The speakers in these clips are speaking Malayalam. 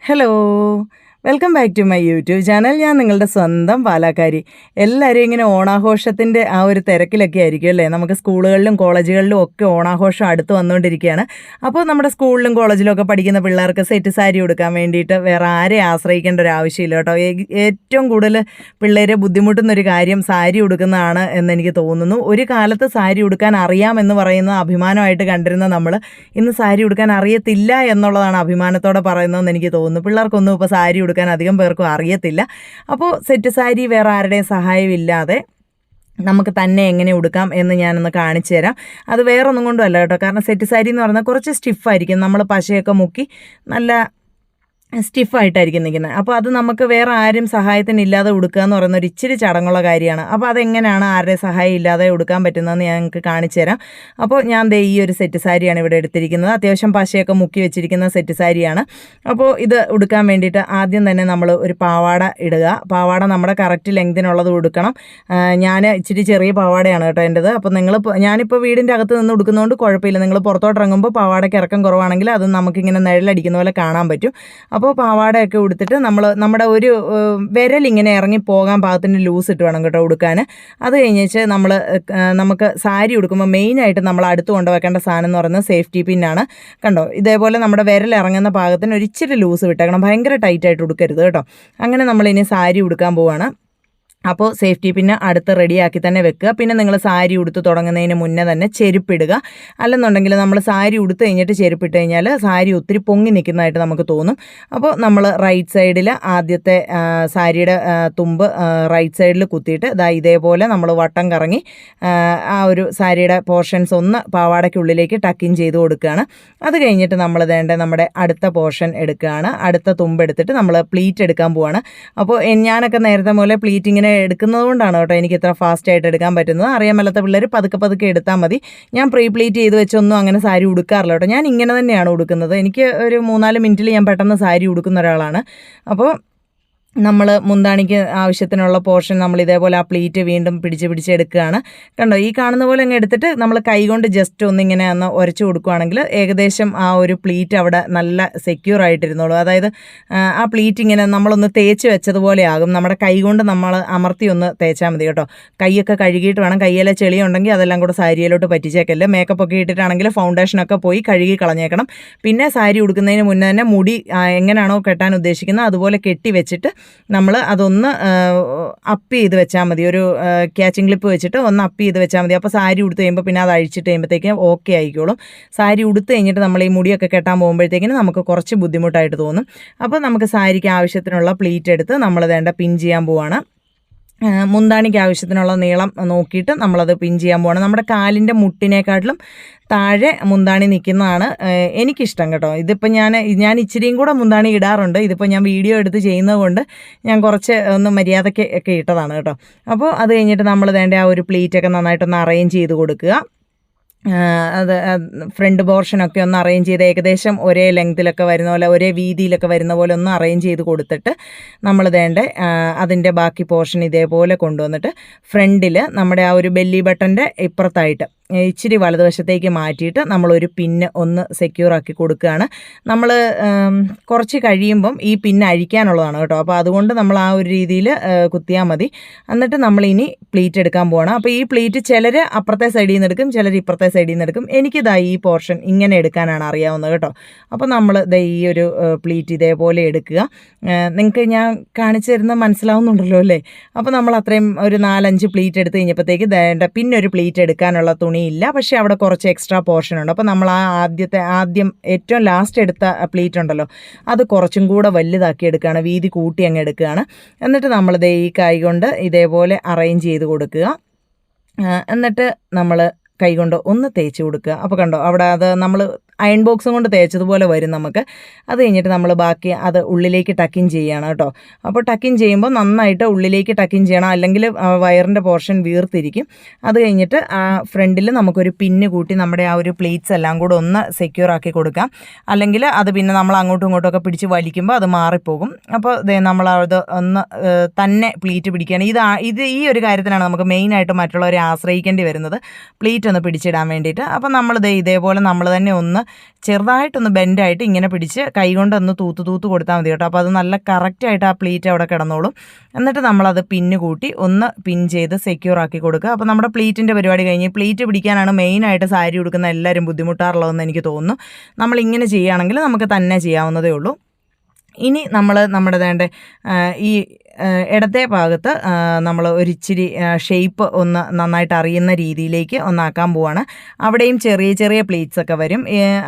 Hello. Welcome back to my YouTube channel ഞാൻ നിങ്ങളുടെ സ്വന്തം പാലാക്കാരി. എല്ലാവരും ഇങ്ങനെ ഓണാഘോഷത്തിന്റെ ആ ഒരു തിരക്കിലൊക്കെ ആയിരിക്കും അല്ലേ? നമുക്ക് സ്കൂളുകളിലും കോളേജുകളിലും ഒക്കെ ഓണാഘോഷം അടുത്ത് വന്നുകൊണ്ടിരിക്കുകയാണ്. അപ്പോൾ നമ്മുടെ സ്കൂളിലും കോളേജിലും ഒക്കെ പഠിക്കുന്ന പിള്ളേർക്ക് സെറ്റ് സാരി കൊടുക്കാൻ വേണ്ടിയിട്ട് വേറെ ആരെ ആശ്രയിക്കേണ്ട ഒരു ആവശ്യമില്ല കേട്ടോ. ഏറ്റവും കൂടുതൽ പിള്ളേരെ ബുദ്ധിമുട്ടുന്ന ഒരു കാര്യം സാരി കൊടുക്കുന്നതാണ് എന്നെനിക്ക് തോന്നുന്നു. ഒരു കാലത്ത് സാരി കൊടുക്കാൻ അറിയാമെന്ന് പറയുന്ന അഭിമാനമായിട്ട് കണ്ടിരുന്ന നമ്മൾ ഇന്ന് സാരി ഉടുക്കാൻ അറിയത്തില്ല എന്നുള്ളതാണ് അഭിമാനത്തോടെ പറയുന്നതെന്ന് എനിക്ക് തോന്നുന്നു. പിള്ളേർക്കൊന്നും ഇപ്പോൾ സാരി ഉടുക്കാൻ അധികം പേർക്കും അറിയത്തില്ല. അപ്പോൾ സെറ്റ് സാരി വേറെ ആരുടെയും സഹായമില്ലാതെ നമുക്ക് തന്നെ എങ്ങനെ ഉടുക്കാം എന്ന് ഞാനൊന്ന് കാണിച്ചു തരാം. അത് വേറൊന്നും കൊണ്ടും അല്ല കേട്ടോ. കാരണം സെറ്റ് സാരി എന്ന് പറഞ്ഞാൽ കുറച്ച് സ്റ്റിഫായിരിക്കും നമ്മൾ പശയൊക്കെ മുക്കി നല്ല സ്റ്റിഫായിട്ടായിരിക്കും നിൽക്കുന്നത്. അപ്പോൾ അത് നമുക്ക് വേറെ ആരും സഹായത്തിന് ഇല്ലാതെ ഉടുക്കുക എന്ന് പറയുന്ന ഒരു ഇച്ചിരി ചടങ്ങുള്ള കാര്യമാണ്. അപ്പോൾ അതെങ്ങനെയാണ് ആരുടെ സഹായം ഇല്ലാതെ ഉടുക്കാൻ പറ്റുന്നതെന്ന് ഞങ്ങൾക്ക് കാണിച്ചു തരാം. അപ്പോൾ ഞാൻ ദേ ഈ ഒരു സെറ്റ് സാരിയാണ് ഇവിടെ എടുത്തിരിക്കുന്നത്. അത്യാവശ്യം പശയൊക്കെ മുക്കി വെച്ചിരിക്കുന്ന സെറ്റ് സാരിയാണ്. അപ്പോൾ ഇത് ഉടുക്കാൻ വേണ്ടിയിട്ട് ആദ്യം തന്നെ നമ്മൾ ഒരു പാവാട ഇടുക. പാവാട നമ്മുടെ കറക്റ്റ് ലെങ്തിനുള്ളത് ഉടുക്കണം. ഞാൻ ഇച്ചിരി ചെറിയ പാവാടയാണ് കേട്ടോ എന്റെത്. അപ്പോൾ നിങ്ങൾ ഞാനിപ്പോൾ വീടിന്റെ അകത്ത് നിന്ന് ഉടുക്കുന്നതുകൊണ്ട് കുഴപ്പമില്ല. നിങ്ങൾ പുറത്തോട്ട് ഇറങ്ങുമ്പോൾ പാവാടയ്ക്ക് ഇറക്കം കുറവാണെങ്കിൽ അത് നമുക്കിങ്ങനെ നിഴലടിക്കുന്ന പോലെ കാണാൻ പറ്റും. അപ്പോൾ പാവാടയൊക്കെ ഉടുത്തിട്ട് നമ്മൾ നമ്മുടെ ഒരു വിരൽ ഇങ്ങനെ ഇറങ്ങി പോകാൻ പാകത്തിന് ലൂസ് ഇട്ട് വേണം കേട്ടോ ഉടുക്കാൻ അത് കഴിഞ്ഞേച്ച് നമ്മൾ നമുക്ക് സാരി ഉടുക്കുമ്പോൾ മെയിനായിട്ട് നമ്മൾ അടുത്ത് കൊണ്ടുവെക്കേണ്ട സാധനം എന്ന് പറയുന്നത് സേഫ്റ്റി പിന്നാണ് കണ്ടോ? ഇതേപോലെ നമ്മുടെ വിരൽ ഇറങ്ങുന്ന പാകത്തിന് ഒരിച്ചിരി ലൂസ് വിട്ടേക്കണം ഭയങ്കര ടൈറ്റായിട്ട് ഉടുക്കരുത് കേട്ടോ. അങ്ങനെ നമ്മളിനി സാരി ഉടുക്കാൻ പോവാണ്. അപ്പോൾ സേഫ്റ്റി പിന്നെ അടുത്ത് റെഡിയാക്കി തന്നെ വെക്കുക. പിന്നെ നിങ്ങൾ സാരി ഉടുത്ത് തുടങ്ങുന്നതിന് മുന്നേ തന്നെ ചെരുപ്പിടുക. അല്ലെന്നുണ്ടെങ്കിൽ നമ്മൾ സാരി ഉടുത്ത് കഴിഞ്ഞിട്ട് ചെരുപ്പിട്ട് കഴിഞ്ഞാൽ സാരി ഒത്തിരി പൊങ്ങി നിൽക്കുന്നതായിട്ട് നമുക്ക് തോന്നും. അപ്പോൾ നമ്മൾ റൈറ്റ് സൈഡിൽ ആദ്യത്തെ സാരിയുടെ തുമ്പ് റൈറ്റ് സൈഡിൽ കുത്തിയിട്ട് ഇതാ ഇതേപോലെ നമ്മൾ വട്ടം കറങ്ങി ആ, ഒരു സാരിയുടെ പോർഷൻസ് ഒന്ന് പാവാടയ്ക്കുള്ളിലേക്ക് ടക്കിൻ ചെയ്ത് കൊടുക്കുകയാണ്. അത് കഴിഞ്ഞിട്ട് നമ്മൾ വേണ്ട നമ്മുടെ അടുത്ത പോർഷൻ എടുക്കുകയാണ്. അടുത്ത തുമ്പ് എടുത്തിട്ട് നമ്മൾ പ്ലീറ്റ് എടുക്കാൻ പോവാണ്. അപ്പോൾ ഞാനൊക്കെ നേരത്തെ പോലെ പ്ലീറ്റ് ഇങ്ങനെ എടുക്കുന്നത് കൊണ്ടാണ് കേട്ടോ എനിക്ക് ഇത്ര ഫാസ്റ്റ് ആയിട്ട് എടുക്കാൻ പറ്റുന്നത്. അറിയാൻ മേലാത്ത പിള്ളേർ പതുക്കെ പതുക്കെ എടുത്താൽ മതി. ഞാൻ പ്രീ പ്ലീറ്റ് ചെയ്ത് വെച്ചൊന്നും അങ്ങനെ സാരി ഉടുക്കാറില്ല കേട്ടോ. ഞാൻ ഇങ്ങനെ തന്നെയാണ് ഉടുക്കുന്നത്. എനിക്ക് ഒരു മൂന്നാൽ മിനിറ്റിൽ ഞാൻ പെട്ടെന്ന് സാരി ഉടുക്കുന്ന ഒരാളാണ്. അപ്പോൾ നമ്മൾ മുന്താണിക്ക് ആവശ്യത്തിനുള്ള പോർഷൻ നമ്മൾ ഇതേപോലെ ആ പ്ലീറ്റ് വീണ്ടും പിടിച്ച് പിടിച്ചെടുക്കുകയാണ് കണ്ടോ ഈ കാണുന്ന പോലെ അങ്ങ് എടുത്തിട്ട് നമ്മൾ കൈകൊണ്ട് ജസ്റ്റ് ഒന്നിങ്ങനെ ഒന്ന് ഉരച്ചു കൊടുക്കുകയാണെങ്കിൽ ഏകദേശം ആ ഒരു പ്ലീറ്റ് അവിടെ നല്ല സെക്യൂർ ആയിട്ടിരുന്നോളൂ. അതായത് ആ, പ്ലീറ്റ് ഇങ്ങനെ നമ്മളൊന്ന് തേച്ച് വെച്ചതുപോലെ ആകും. നമ്മുടെ കൈ കൊണ്ട് നമ്മൾ അമർത്തി ഒന്ന് തേച്ചാൽ മതി കേട്ടോ. കൈയൊക്കെ കഴുകിയിട്ട് വേണം. കയ്യിലെ ചെളി ഉണ്ടെങ്കിൽ അതെല്ലാം കൂടെ സാരിയിലോട്ട് പറ്റിച്ചേക്കല്ലേ. മേക്കപ്പ് ഒക്കെ ഇട്ടിട്ടാണെങ്കിൽ ഫൗണ്ടേഷനൊക്കെ പോയി കഴുകി കളഞ്ഞേക്കണം. പിന്നെ സാരി ഉടുക്കുന്നതിന് മുന്നേ തന്നെ മുടി എങ്ങനെയാണോ കെട്ടാൻ ഉദ്ദേശിക്കുന്നത് അതുപോലെ കെട്ടി വെച്ചിട്ട് നമ്മൾ അതൊന്ന് അപ്പ് ചെയ്ത് വെച്ചാൽ മതി. ഒരു ക്യാച്ചിങ് ക്ലിപ്പ് വെച്ചിട്ട് ഒന്ന് അപ്പ് ചെയ്ത് വെച്ചാൽ മതി. അപ്പോൾ സാരി ഉടുത്ത് കഴിയുമ്പോൾ പിന്നെ അത് അഴിച്ചിട്ട് കഴിയുമ്പോഴത്തേക്കും ഓക്കെ ആയിക്കോളും. സാരി ഉടുത്ത് കഴിഞ്ഞിട്ട് നമ്മൾ ഈ മുടിയൊക്കെ കെട്ടാൻ പോകുമ്പോഴത്തേക്കിന് നമുക്ക് കുറച്ച് ബുദ്ധിമുട്ടായിട്ട് തോന്നും. അപ്പോൾ നമുക്ക് സാരിക്ക് ആവശ്യത്തിനുള്ള പ്ലീറ്റ് എടുത്ത് നമ്മൾ വേണ്ട പിൻ ചെയ്യാൻ ആ, മുന്താണിക്ക് ആവശ്യത്തിനുള്ള നീളം നോക്കിയിട്ട് നമ്മളത് പിൻ ചെയ്യാൻ പോകണം നമ്മുടെ കാലിന്റെ മുട്ടിനേക്കാട്ടിലും താഴെ മുന്താണി നിൽക്കുന്നതാണ് എനിക്കിഷ്ടം കേട്ടോ. ഇതിപ്പോൾ ഞാൻ ഞാൻ ഇച്ചിരിയും കൂടെ മുന്താണി ഇടാറുണ്ട്. ഇതിപ്പോൾ ഞാൻ വീഡിയോ എടുത്ത് ചെയ്യുന്നത് കൊണ്ട് ഞാൻ കുറച്ച് ഒന്ന് മര്യാദയ്ക്ക് ഒക്കെ ഇട്ടതാണ് കേട്ടോ. അപ്പോൾ അത് കഴിഞ്ഞിട്ട് നമ്മൾ വേണ്ട ആ ഒരു പ്ലീറ്റൊക്കെ നന്നായിട്ടൊന്ന് അറേഞ്ച് ചെയ്ത് കൊടുക്കുക. അത് ഫ്രണ്ട് പോർഷനൊക്കെ ഒന്ന് അറേഞ്ച് ചെയ്ത് ഏകദേശം ഒരേ ലെങ്തിലൊക്കെ വരുന്ന പോലെ ഒരേ വീതിയിലൊക്കെ വരുന്ന പോലെ ഒന്ന് അറേഞ്ച് ചെയ്ത് കൊടുത്തിട്ട് നമ്മൾ വേണ്ട അതിന്റെ ബാക്കി പോർഷൻ ഇതേപോലെ കൊണ്ടുവന്നിട്ട് ഫ്രണ്ടിൽ നമ്മുടെ ആ ഒരു ബെല്ലി ബട്ടന്റെ ഇപ്പുറത്തായിട്ട് ഇച്ചിരി വലതുവശത്തേക്ക് മാറ്റിയിട്ട് നമ്മളൊരു പിന്ന് ഒന്ന് സെക്യൂർ ആക്കി കൊടുക്കുകയാണ് നമ്മൾ കുറച്ച് കഴിയുമ്പം ഈ പിന്ന് അഴിക്കാനുള്ളതാണ് കേട്ടോ. അപ്പോൾ അതുകൊണ്ട് നമ്മൾ ആ ഒരു രീതിയിൽ കുത്തിയാൽ മതി. എന്നിട്ട് നമ്മളിനി പ്ലീറ്റ് എടുക്കാൻ പോകണം അപ്പോൾ ഈ പ്ലീറ്റ് ചിലർ അപ്പുറത്തെ സൈഡിൽ നിന്ന് എടുക്കും ചിലർ ഇപ്പുറത്തെ സൈഡിൽ നിന്ന് എടുക്കും. എനിക്കിതാ ഈ പോർഷൻ ഇങ്ങനെ എടുക്കാനാണ് അറിയാവുന്നത് കേട്ടോ. അപ്പോൾ നമ്മൾ ദേ ഈ ഒരു പ്ലീറ്റ് ഇതേപോലെ എടുക്കുക. നിങ്ങൾക്ക് ഞാൻ കാണിച്ചു തരുന്നത് മനസ്സിലാവുന്നുണ്ടല്ലോ അല്ലേ? അപ്പോൾ നമ്മൾ അത്രയും ഒരു നാലഞ്ച് പ്ലീറ്റ് എടുത്ത് കഴിഞ്ഞപ്പോഴത്തേക്ക് വേണ്ട പിന്നെ ഒരു പ്ലീറ്റ് എടുക്കാനുള്ള തുണിയില്ല പക്ഷേ അവിടെ കുറച്ച് എക്സ്ട്രാ പോർഷൻ ഉണ്ട്. അപ്പോൾ നമ്മൾ ആ ആദ്യത്തെ ആദ്യം ഏറ്റവും ലാസ്റ്റ് എടുത്ത പ്ലീറ്റ് ഉണ്ടല്ലോ അത് കുറച്ചും കൂടെ വലുതാക്കി എടുക്കുകയാണ്. വീതി കൂട്ടി അങ്ങ് എടുക്കുകയാണ്. എന്നിട്ട് ദേ ഈ കൈ കൊണ്ട് ഇതേപോലെ അറേഞ്ച് ചെയ്ത് കൊടുക്കുക. എന്നിട്ട് നമ്മൾ കൈകൊണ്ട് ഒന്ന് തേച്ച് കൊടുക്കുക. അപ്പോൾ കണ്ടോ അവിടെ അത് നമ്മൾ അയൺ ബോക്സും കൊണ്ട് തേച്ചതുപോലെ വരും നമുക്ക്. അത് കഴിഞ്ഞിട്ട് നമ്മൾ ബാക്കി അത് ഉള്ളിലേക്ക് ടക്കിൻ ചെയ്യണം കേട്ടോ. അപ്പോൾ ടക്കിൻ ചെയ്യുമ്പോൾ നന്നായിട്ട് ഉള്ളിലേക്ക് ടക്കിൻ ചെയ്യണം. അല്ലെങ്കിൽ വയറിന്റെ പോർഷൻ വീർത്തിരിക്കും. അത് കഴിഞ്ഞിട്ട് ആ ഫ്രണ്ടിൽ നമുക്കൊരു പിന്ന് കൂട്ടി നമ്മുടെ ആ ഒരു പ്ലേറ്റ്സ് എല്ലാം കൂടെ ഒന്ന് സെക്യൂർ ആക്കി കൊടുക്കാം. അല്ലെങ്കിൽ അത് പിന്നെ നമ്മൾ അങ്ങോട്ടും ഇങ്ങോട്ടും ഒക്കെ പിടിച്ച് വലിക്കുമ്പോൾ അത് മാറിപ്പോകും. അപ്പോൾ നമ്മൾ അത് ഒന്ന് തന്നെ പ്ലീറ്റ് പിടിക്കുകയാണ്. ഇത് ഇത് ഈ ഒരു കാര്യത്തിലാണ് നമുക്ക് മെയിനായിട്ട് മറ്റുള്ളവരെ ആശ്രയിക്കേണ്ടി വരുന്നത്. പ്ലീറ്റ് ഒന്ന് പിടിച്ചിടാൻ വേണ്ടിയിട്ട്. അപ്പോൾ നമ്മൾ ദേ ഇതേപോലെ നമ്മൾ തന്നെ ഒന്ന് ചെറുതായിട്ടൊന്ന് ബെൻഡായിട്ട് ഇങ്ങനെ പിടിച്ച് കൈ കൊണ്ടൊന്ന് തൂത്ത് തൂത്ത് കൊടുത്താൽ മതി കേട്ടോ. അപ്പോൾ അത് നല്ല കറക്റ്റായിട്ട് ആ പ്ലീറ്റ് അവിടെ കിടന്നോളും. എന്നിട്ട് നമ്മളത് പിന്ന് കൂട്ടി ഒന്ന് പിൻ ചെയ്ത് സെക്യൂർ ആക്കി കൊടുക്കുക. അപ്പോൾ നമ്മുടെ പ്ലീറ്റിന്റെ പരിപാടി കഴിഞ്ഞ് പ്ലീറ്റ് പിടിക്കാനാണ് മെയിനായിട്ട് സാരി ഉടുക്കുന്ന എല്ലാവരും ബുദ്ധിമുട്ടാറുള്ളതെന്ന് എനിക്ക് തോന്നുന്നു. നമ്മൾ ഇങ്ങനെ ചെയ്യുകയാണെങ്കിൽ നമുക്ക് തന്നെ ചെയ്യാവുന്നതേ ഉള്ളൂ. ഇനി നമ്മൾ നമ്മുടെ വേണ്ട ഈ ഇടത്തെ ഭാഗത്ത് നമ്മൾ ഒരിച്ചിരി ഷേപ്പ് ഒന്ന് നന്നായിട്ട് അറിയുന്ന രീതിയിലേക്ക് ഒന്നാക്കാൻ പോവാണ്. അവിടെയും ചെറിയ ചെറിയ പ്ലീറ്റ്സ് ഒക്കെ വരും.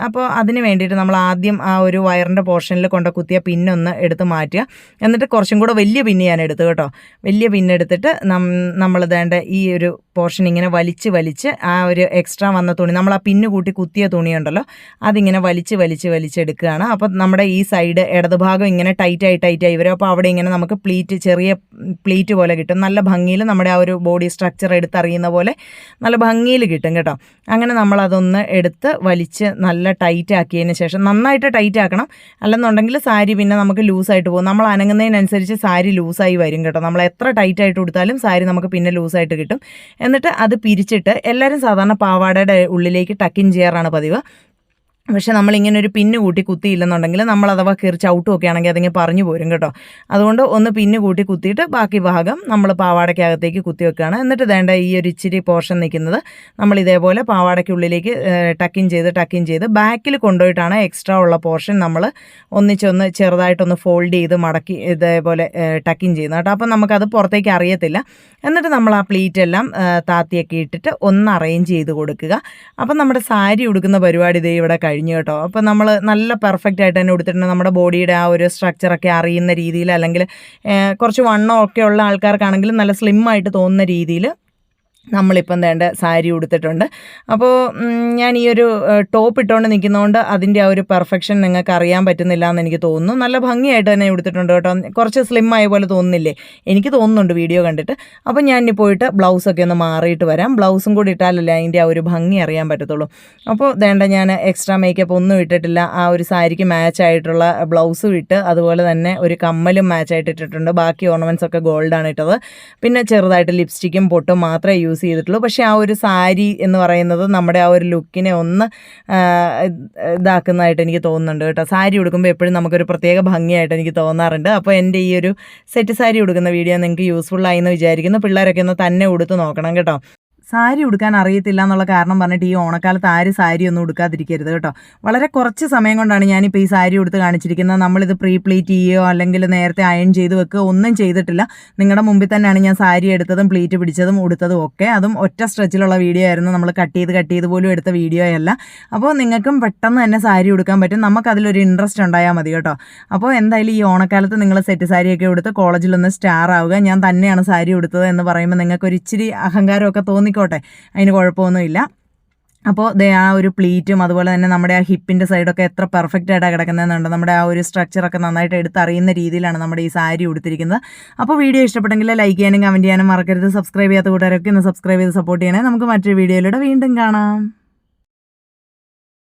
അപ്പോൾ അതിന് വേണ്ടിയിട്ട് നമ്മൾ ആദ്യം ആ ഒരു വയറിന്റെ പോർഷനിൽ കൊണ്ട് കുത്തിയ പിന്നൊന്ന് എടുത്ത് മാറ്റുക. എന്നിട്ട് കുറച്ചും കൂടെ വലിയ പിന്ന് ഞാൻ എടുത്തു കേട്ടോ. വലിയ പിന്നെടുത്തിട്ട് നം നമ്മൾ വേണ്ട ഈ ഒരു പോർഷൻ ഇങ്ങനെ വലിച്ച് വലിച്ച് ആ ഒരു എക്സ്ട്രാ വന്ന തുണി നമ്മൾ ആ പിന്ന് കൂട്ടി കുത്തിയ തുണിയുണ്ടല്ലോ അതിങ്ങനെ വലിച്ച് വലിച്ച് വലിച്ചെടുക്കുകയാണ് അപ്പോൾ നമ്മുടെ ഈ സൈഡ് ഇടതുഭാഗം ഇങ്ങനെ ടൈറ്റായി ടൈറ്റായി വരും. അപ്പോൾ അവിടെ ഇങ്ങനെ നമുക്ക് പ്ലീറ്റ് ചെറിയ പ്ലേറ്റ് പോലെ കിട്ടും. നല്ല ഭംഗിയിൽ നമ്മുടെ ആ ഒരു ബോഡി സ്ട്രക്ചർ എടുത്തറിയുന്ന പോലെ നല്ല ഭംഗിയിൽ കിട്ടും കേട്ടോ. അങ്ങനെ നമ്മളതൊന്ന് എടുത്ത് വലിച്ച് നല്ല ടൈറ്റ് ആക്കിയതിന് ശേഷം നന്നായിട്ട് ടൈറ്റ് ആക്കണം. അല്ലെന്നുണ്ടെങ്കിൽ സാരി പിന്നെ നമുക്ക് ലൂസായിട്ട് പോകും. നമ്മൾ അനങ്ങുന്നതിനനുസരിച്ച് സാരി ലൂസായി വരും കേട്ടോ. നമ്മൾ എത്ര ടൈറ്റ് ആയിട്ട് കൊടുത്താലും സാരി നമുക്ക് പിന്നെ ലൂസായിട്ട് കിട്ടും. എന്നിട്ട് അത് പിരിച്ചിട്ട് എല്ലാവരും സാധാരണ പാവാടയുടെ ഉള്ളിലേക്ക് ടക്കിൻ ചെയ്യാറാണ് പതിവ്. പക്ഷെ നമ്മളിങ്ങനെ ഒരു പിന്ന് കൂട്ടി കുത്തിയില്ലെന്നുണ്ടെങ്കിൽ നമ്മൾ അഥവാ കയറി ചവിട്ടുമൊക്കെ ആണെങ്കിൽ അതിങ്ങനെ പറഞ്ഞു പോരും കേട്ടോ. അതുകൊണ്ട് ഒന്ന് പിന്ന് കൂട്ടി കുത്തിയിട്ട് ബാക്കി ഭാഗം നമ്മൾ പാവാടയ്ക്കകത്തേക്ക് കുത്തി വെക്കുകയാണ് എന്നിട്ട് വേണ്ട ഈ ഒരു ഇച്ചിരി പോർഷൻ നിൽക്കുന്നത് നമ്മൾ ഇതേപോലെ പാവാടയ്ക്കുള്ളിലേക്ക് ടക്കിൻ ചെയ്ത് ടക്കിൻ ചെയ്ത് ബാക്കിൽ കൊണ്ടുപോയിട്ടാണ് എക്സ്ട്രാ ഉള്ള പോർഷൻ നമ്മൾ ഒന്നിച്ചൊന്ന് ചെറുതായിട്ടൊന്ന് ഫോൾഡ് ചെയ്ത് മടക്കി ഇതേപോലെ ടക്കിൻ ചെയ്യുന്നത് കേട്ടോ. അപ്പം നമുക്കത് പുറത്തേക്ക് അറിയത്തില്ല. എന്നിട്ട് നമ്മൾ ആ പ്ലീറ്റ് എല്ലാം താത്തിയൊക്കെ ഇട്ടിട്ട് ഒന്ന് അറേഞ്ച് ചെയ്ത് കൊടുക്കുക. അപ്പം നമ്മുടെ സാരി ഉടുക്കുന്ന പരിപാടി ഇതേ ഇവിടെ കഴിഞ്ഞു കേട്ടോ. അപ്പോൾ നമ്മൾ നല്ല പെർഫെക്റ്റ് ആയിട്ട് തന്നെ കൊടുത്തിട്ടുണ്ട് നമ്മുടെ ബോഡിയുടെ ആ ഒരു സ്ട്രക്ചറൊക്കെ അറിയുന്ന രീതിയിൽ അല്ലെങ്കിൽ കുറച്ച് വണ്ണം ഒക്കെ ഉള്ള ആൾക്കാർക്കാണെങ്കിലും നല്ല സ്ലിം ആയിട്ട് തോന്നുന്ന രീതിയിൽ നമ്മളിപ്പം വേണ്ട സാരി ഉടുത്തിട്ടുണ്ട്. അപ്പോൾ ഞാൻ ഈ ഒരു ടോപ്പ് ഇട്ടുകൊണ്ട് നിൽക്കുന്നതുകൊണ്ട് അതിന്റെ ആ ഒരു പെർഫെക്ഷൻ നിങ്ങൾക്ക് അറിയാൻ പറ്റുന്നില്ല എന്ന് എനിക്ക് തോന്നുന്നു. നല്ല ഭംഗിയായിട്ട് തന്നെ ഉടുത്തിട്ടുണ്ട് കേട്ടോ. കുറച്ച് സ്ലിം ആയ പോലെ തോന്നുന്നില്ലേ? എനിക്ക് തോന്നുന്നുണ്ട് വീഡിയോ കണ്ടിട്ട്. അപ്പോൾ ഞാൻ ഇനി പോയിട്ട് ബ്ലൗസൊക്കെ ഒന്ന് മാറിയിട്ട് വരാം. ബ്ലൗസും കൂടി ഇട്ടാലല്ലേ അതിന്റെ ആ ഒരു ഭംഗി അറിയാൻ പറ്റത്തുള്ളൂ. അപ്പോൾ വേണ്ട ഞാൻ എക്സ്ട്രാ മേക്കപ്പ് ഒന്നും ഇട്ടിട്ടില്ല. ആ ഒരു സാരിക്ക് മാച്ച് ആയിട്ടുള്ള ബ്ലൗസും ഇട്ട് അതുപോലെ തന്നെ ഒരു കമ്മലും മാച്ച് ആയിട്ട് ഇട്ടിട്ടുണ്ട്. ബാക്കി ഓർണമെന്റ്സ് ഒക്കെ ഗോൾഡാണ് ഇട്ടത്. പിന്നെ ചെറുതായിട്ട് ലിപ്സ്റ്റിക്കും പൊട്ടും മാത്രമേ യൂസ് ചെയ്തിട്ടുള്ളൂ. പക്ഷേ ആ ഒരു സാരി എന്ന് പറയുന്നത് നമ്മുടെ ആ ഒരു ലുക്കിനെ ഒന്ന് ഇതാക്കുന്നതായിട്ട് എനിക്ക് തോന്നുന്നുണ്ട് കേട്ടോ. സാരി ഉടുക്കുമ്പോൾ എപ്പോഴും നമുക്കൊരു പ്രത്യേക ഭംഗിയായിട്ട് എനിക്ക് തോന്നാറുണ്ട്. അപ്പോൾ എന്റെ ഈ ഒരു സെറ്റ് സാരി ഉടുക്കുന്ന വീഡിയോ നിങ്ങൾക്ക് യൂസ്ഫുൾ ആയി എന്ന് വിചാരിക്കുന്നു. പിള്ളേരൊക്കെ ഒന്ന് തന്നെ ഉടുത്ത് നോക്കണം കേട്ടോ. സാരി ഉടുക്കാൻ അറിയത്തില്ല എന്നുള്ള കാരണം പറഞ്ഞിട്ട് ഈ ഓണക്കാലത്ത് ആര് സാരി ഒന്നും ഉടുക്കാതിരിക്കരുത് കേട്ടോ. വളരെ കുറച്ച് സമയം കൊണ്ടാണ് ഞാനിപ്പോൾ ഈ സാരി ഉടുത്ത് കാണിച്ചിരിക്കുന്നത്. നമ്മളിത് പ്രീ പ്ലീറ്റ് ചെയ്യുകയോ അല്ലെങ്കിൽ നേരത്തെ അയൺ ചെയ്ത് വെക്കുകയോ ഒന്നും ചെയ്തിട്ടില്ല. നിങ്ങളുടെ മുമ്പിൽ തന്നെയാണ് ഞാൻ സാരി എടുത്തതും പ്ലീറ്റ് പിടിച്ചതും ഉടുത്തതും ഒക്കെ. അതും ഒറ്റ സ്ട്രെച്ചിലുള്ള വീഡിയോ ആയിരുന്നു. നമ്മൾ കട്ട് ചെയ്ത് കട്ട് ചെയ്ത് പോലും എടുത്ത വീഡിയോ അല്ല. അപ്പോൾ നിങ്ങൾക്കും പെട്ടെന്ന് തന്നെ സാരി ഉടുക്കാൻ പറ്റും. നമുക്കതിലൊരു ഇൻട്രസ്റ്റ് ഉണ്ടായാൽ മതി കേട്ടോ. അപ്പോൾ എന്തായാലും ഈ ഓണക്കാലത്ത് നിങ്ങൾ സെറ്റ് സാരിയൊക്കെ ഉടുത്ത് കോളേജിലൊന്ന് സ്റ്റാർ ആവുക. ഞാൻ തന്നെയാണ് സാരി ഉടുത്തത് എന്ന് പറയുമ്പോൾ നിങ്ങൾക്ക് ഒരു ഇച്ചിരി അഹങ്കാരമൊക്കെ തോന്നിക്കോട്ടെ അതിന് കുഴപ്പമൊന്നുമില്ല. അപ്പോൾ ദേ ആ ഒരു പ്ലീറ്റും അതുപോലെ തന്നെ നമ്മുടെ ആ ഹിപ്പിന്റെ സൈഡൊക്കെ എത്ര പെർഫെക്റ്റ് ആയിട്ടാണ് കിടക്കുന്നതെന്നുണ്ട്. നമ്മുടെ ആ ഒരു സ്ട്രക്ചറൊക്കെ നന്നായിട്ട് എടുത്തറിയുന്ന രീതിയിലാണ് നമ്മുടെ ഈ സാരി ഉടുത്തിരിക്കുന്നത്. അപ്പോൾ വീഡിയോ ഇഷ്ടപ്പെട്ടെങ്കിൽ ലൈക്ക് ചെയ്യാനും കമന്റ് ചെയ്യാനും മറക്കരുത്. സബ്സ്ക്രൈബ് ചെയ്യാത്ത കൂട്ടുകാരൊക്കെ ഒന്ന് സബ്സ്ക്രൈബ് ചെയ്ത് സപ്പോർട്ട് ചെയ്യണേ. നമുക്ക് മറ്റൊരു വീഡിയോയിലൂടെ വീണ്ടും കാണാം.